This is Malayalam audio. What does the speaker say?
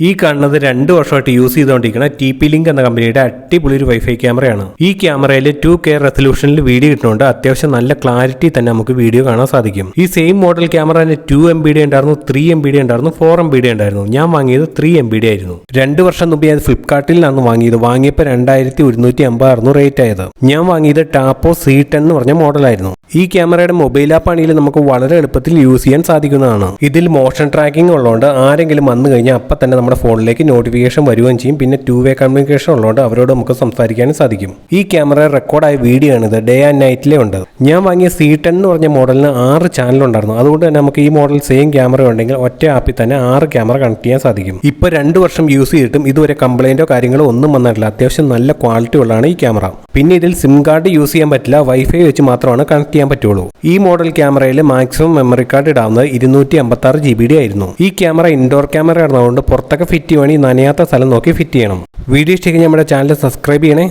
ഈ കാണുന്നത് രണ്ട് വർഷമായിട്ട് യൂസ് ചെയ്തുകൊണ്ടിരിക്കുന്ന ടി പി ലിങ്ക് എന്ന കമ്പനിയുടെ അടിപൊളി ഒരു വൈഫൈ ക്യാമറയാണ് ഈ ക്യാമറയിൽ ടു കെ റെസൊല്യൂഷനിൽ വീഡിയോ കിട്ടുന്നുണ്ട് അത്യാവശ്യം നല്ല ക്ലാരിറ്റി തന്നെ നമുക്ക് വീഡിയോ കാണാൻ സാധിക്കും. ഈ സെയിം മോഡൽ ക്യാമറ തന്നെ ടു എം ബി ഡി ഉണ്ടായിരുന്നു ത്രീ എം ബി ഡി ഉണ്ടായിരുന്നു ഫോർ എം ബി ഡി ഉണ്ടായിരുന്നു. ഞാൻ വാങ്ങിയത് ത്രീ എം ബി ഡി ആയിരുന്നു. രണ്ട് വർഷം മുമ്പ് ഞാൻ ഫ്ലിപ്കാർട്ടിൽ നിന്നാണ് വാങ്ങിയത്. വാങ്ങിയപ്പോൾ രണ്ടായിരത്തി ഒരുന്നൂറ്റി അമ്പതായിരുന്നു റേറ്റ് ആയത്. ഞാൻ വാങ്ങിയത് ടാപ്പോ സി ടെൻ എന്ന് പറഞ്ഞ മോഡലായിരുന്നു ഈ ക്യാമറയുടെ മൊബൈൽ ആപ്പ് ആണെങ്കിൽ നമുക്ക് വളരെ എളുപ്പത്തിൽ യൂസ് ചെയ്യാൻ സാധിക്കുന്നതാണ്. ഇതിൽ മോഷൻ ട്രാക്കിംഗ് ഉള്ളതുകൊണ്ട് ആരെങ്കിലും വന്നു കഴിഞ്ഞാൽ അപ്പം തന്നെ നമ്മുടെ ഫോണിലേക്ക് നോട്ടിഫിക്കേഷൻ വരികയും ചെയ്യും. പിന്നെ ടു വേ കമ്മ്യൂണിക്കേഷൻ ഉള്ളതുകൊണ്ട് അവരോട് നമുക്ക് സംസാരിക്കാനും സാധിക്കും. ഈ ക്യാമറ റെക്കോർഡായ വീഡിയോ ആണിത്. ഡേ ആൻഡ് നൈറ്റിലെ ഉണ്ട്. ഞാൻ വാങ്ങിയ സി ടെൻ എന്ന് പറഞ്ഞ മോഡലിന് ആറ് ചാനൽ ഉണ്ടായിരുന്നു. അതുകൊണ്ട് തന്നെ നമുക്ക് ഈ മോഡൽ സെയിം ക്യാമറ ഉണ്ടെങ്കിൽ ഒറ്റ ആപ്പിൽ തന്നെ ആറ് ക്യാമറ കണക്ട് ചെയ്യാൻ സാധിക്കും. ഇപ്പോൾ രണ്ട് വർഷം യൂസ് ചെയ്തിട്ടും ഇതുവരെ കംപ്ലൈന്റോ കാര്യങ്ങളോ ഒന്നും വന്നിട്ടില്ല. അത്യാവശ്യം നല്ല ക്വാളിറ്റി ഉള്ളതാണ് ഈ ക്യാമറ. പിന്നെ ഇതിൽ സിം കാർഡ് യൂസ് ചെയ്യാൻ പറ്റില്ല. വൈഫൈ വെച്ച് മാത്രമാണ് കണക്ട് ചെയ്യാൻ പറ്റുള്ളൂ. ഈ മോഡൽ ക്യാമറയിൽ മാക്സിമം മെമ്മറി കാർഡ് ഇടാവുന്നത് ഇരുന്നൂറ്റി അമ്പത്തി ആറ് ജി ആയിരുന്നു. ഈ ക്യാമറ ഇൻഡോർ ക്യാമറ ആയിരുന്നതുകൊണ്ട് പുറത്തൊക്കെ ഫിറ്റ് ചെയ്യുവാണെങ്കിൽ നനയാത്ത സ്ഥലം നോക്കി ഫിറ്റ് ചെയ്യണം. വീഡിയോ ഇഷ്ടമെങ്കിൽ നമ്മുടെ ചാനൽ സബ്സ്ക്രൈബ് ചെയ്യണേ.